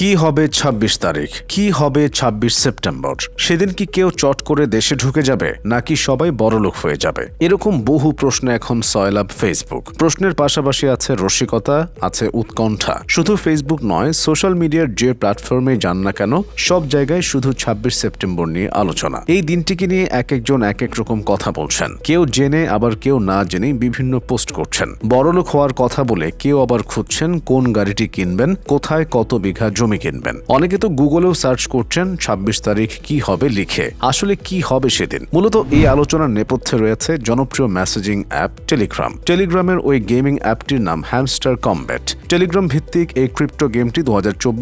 কি হবে ২৬ তারিখ? কি হবে ২৬ সেপ্টেম্বর? সেদিন কি কেউ চট করে দেশে ঢুকে যাবে, নাকি সবাই বড়লোক হয়ে যাবে? এরকম বহু প্রশ্ন এখন সয়লাভ ফেসবুক প্রশ্নের পাশাপাশি আছে রসিকতা, আছে উৎকণ্ঠা। শুধু ফেসবুক নয় সোশ্যাল মিডিয়ার যে প্ল্যাটফর্মে যান না কেন, সব জায়গায় শুধু ২৬ সেপ্টেম্বর নিয়ে আলোচনা। এই দিনটিকে নিয়ে এক একজন এক এক রকম কথা বলছেন। কেউ জেনে, আবার কেউ না জেনে বিভিন্ন পোস্ট করছেন। বড়লোক হওয়ার কথা বলে কেউ আবার খুঁজছেন কোন গাড়িটি কিনবেন, কোথায় কত বিঘা জমি কিনবেন। অনেকে তো গুগলেও সার্চ করছেন ২৬ তারিখ কি হবে লিখে। আসলে কি হবে সেদিন? মূলত এই আলোচনার নেপথ্যে রয়েছে জনপ্রিয় মেসেজিং অ্যাপ টেলিগ্রাম টেলিগ্রামের ওই গেমিং অ্যাপটির নাম হ্যামস্টার কমব্যাট টেলিগ্রাম ভিত্তিক এই ক্রিপ্টো গেমটি দু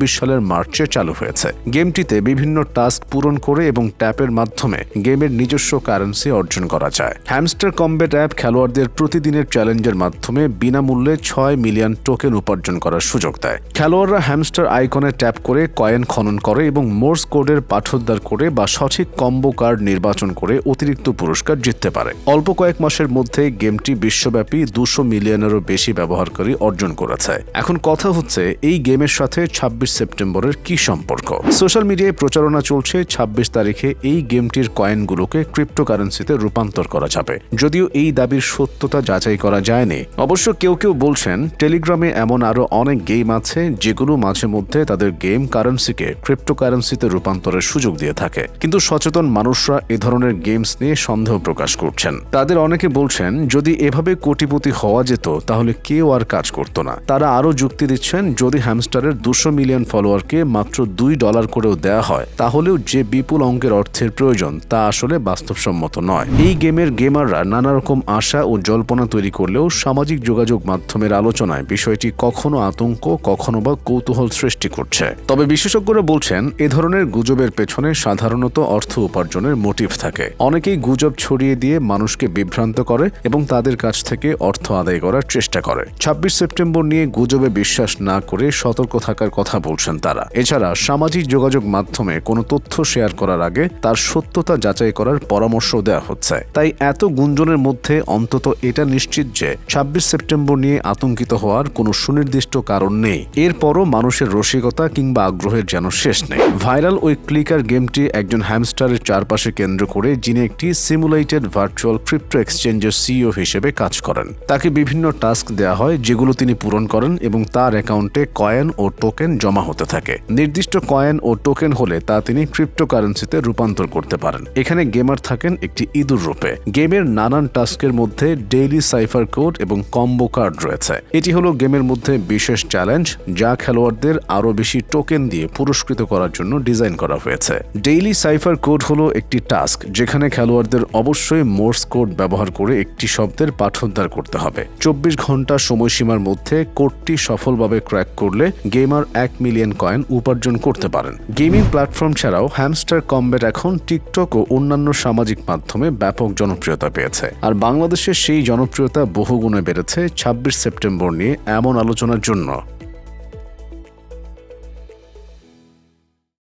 সালের মার্চে চালু হয়েছে। গেমটিতে বিভিন্ন টাস্ক পূরণ করে এবং ট্যাপের মাধ্যমে গেমের নিজস্ব কারেন্সি অর্জন করা যায়। হ্যামস্টার কম্ব্যাট অ্যাপ খেলোয়াড়দের প্রতিদিনের চ্যালেঞ্জের মাধ্যমে বিনামূল্যে ছয় মিলিয়ন টোকেন উপার্জন করার সুযোগ দেয়। খেলোয়াড়রা হ্যামস্টার আইকনে ট্যাপ করে কয়েন খনন করে এবং মোর্স কোডের পাঠোদ্ধার করে বা সঠিক কম্বো কার্ড নির্বাচন করে অতিরিক্ত পুরস্কার জিততে পারে। অল্প কয়েক মাসের মধ্যে গেমটি বিশ্বব্যাপী দুশো মিলিয়নেরও বেশি ব্যবহারকারী অর্জন করেছে। এখন কথা হচ্ছে, এই গেমের সাথে ২৬ সেপ্টেম্বরের কি সম্পর্ক? সোশ্যাল মিডিয়ায় প্রচারণা চলছে ২৬ তারিখে এই গেমটির কয়েনগুলোকে ক্রিপ্টোকারেন্সিতে রূপান্তর করা যাবে। যদিও এই দাবির সত্যতা যাচাই করা যায়নি। অবশ্য কেউ কেউ বলছেন, টেলিগ্রামে এমন আরও অনেক গেম আছে যেগুলো মাঝে মধ্যে তাদের গেম কারেন্সিকে ক্রিপ্টোকারেন্সিতে রূপান্তরের সুযোগ দিয়ে থাকে। কিন্তু সচেতন মানুষরা এ ধরনের গেমস নিয়ে সন্দেহ প্রকাশ করছেন। তাদের অনেকে বলছেন, যদি এভাবে কোটিপতি হওয়া যেত, তাহলে কেউ আর কাজ করত না। তারা আরও যুক্তি দিচ্ছেন, যদি হ্যামস্টারের দুশো মিলিয়ন ফলোয়ারকে মাত্র দুই ডলার করেও দেওয়া হয়, তাহলেও যে বিপুল অঙ্কের অর্থের প্রয়োজন, তা আসলে বাস্তবসম্মত নয়। এই গেমের গেমাররা নানা রকম আশা ও জল্পনা তৈরি করলেও সামাজিক যোগাযোগ মাধ্যমের আলোচনায় বিষয়টি কখনো আতঙ্ক, কখনো বা কৌতূহল সৃষ্টি করছে। তবে বিশেষজ্ঞরা বলছেন, এ ধরনের গুজবের পেছনে সাধারণত অর্থ উপার্জনের মোটিভ থাকে। অনেকেই গুজব ছড়িয়ে দিয়ে মানুষকে বিভ্রান্ত করে এবং তাদের কাছ থেকে অর্থ আদায় করার চেষ্টা করে। ছাব্বিশ সেপ্টেম্বর নিয়ে গুজবে বিশ্বাস না করে সতর্ক থাকার কথা বলছেন তারা। এছাড়া সামাজিক যোগাযোগ মাধ্যমে কোনো তথ্য শেয়ার করার আগে তার সত্যতা যাচাই করার পরামর্শ দেওয়া হচ্ছে। তাই এত গুঞ্জনের মধ্যে অন্তত এটা নিশ্চিত যে ছাব্বিশ সেপ্টেম্বর নিয়ে আতঙ্কিত হওয়ার কোনো সুনির্দিষ্ট কারণ নেই। এরপরও মানুষের রসিকতা কিংবা আগ্রহের যেন শেষ নেই। ভাইরাল ওই ক্লিকার গেমটি একজন হ্যামস্টারের চারপাশে কেন্দ্র করে, যিনি একটি সিমুলেটেড ভার্চুয়াল ক্রিপ্টো এক্সচেঞ্জের সিইও হিসেবে কাজ করেন। তাকে বিভিন্ন টাস্ক দেওয়া হয়, যেগুলো তিনি পূরণ করেন এবং তার অ্যাকাউন্টে কয়েন ও টোকেন জমা হতে থাকে। নির্দিষ্ট কয়েন ও টোকেন হলে তা তিনি ক্রিপ্টোকারেন্সিতে রূপান্তর করতে পারেন। এখানে গেমার থাকেন একটি ইঁদুর রূপে। গেমের নানান টাস্কের মধ্যে ডেইলি সাইফার কোড এবং কম্বো কার্ড রয়েছে। এটি হলো গেমের মধ্যে বিশেষ চ্যালেঞ্জ, যা খেলোয়াড়দের আরও বেশি টোকেন দিয়ে পুরস্কৃত করার জন্য ডিজাইন করা হয়েছে। ডেইলি সাইফার কোড হলো একটি টাস্ক যেখানে খেলোয়াড়দের অবশ্যই মোর্স কোড ব্যবহার করে একটি শব্দের পাঠোদ্ধার করতে হবে। চব্বিশ ঘণ্টা সময়সীমার মধ্যে কোডটি সফলভাবে ক্র্যাক করলে গেমার এক মিলিয়ন কয়েন উপার্জন করতে পারেন। গেমিং প্ল্যাটফর্ম ছাড়াও হ্যামস্টার কমব্যাট এখন টিকটক ও অন্যান্য সামাজিক মাধ্যমে ব্যাপক জনপ্রিয়তা পেয়েছে। আর বাংলাদেশের সেই জনপ্রিয়তা বহুগুণে বেড়েছে ছাব্বিশ সেপ্টেম্বর নিয়ে এমন আলোচনার জন্য।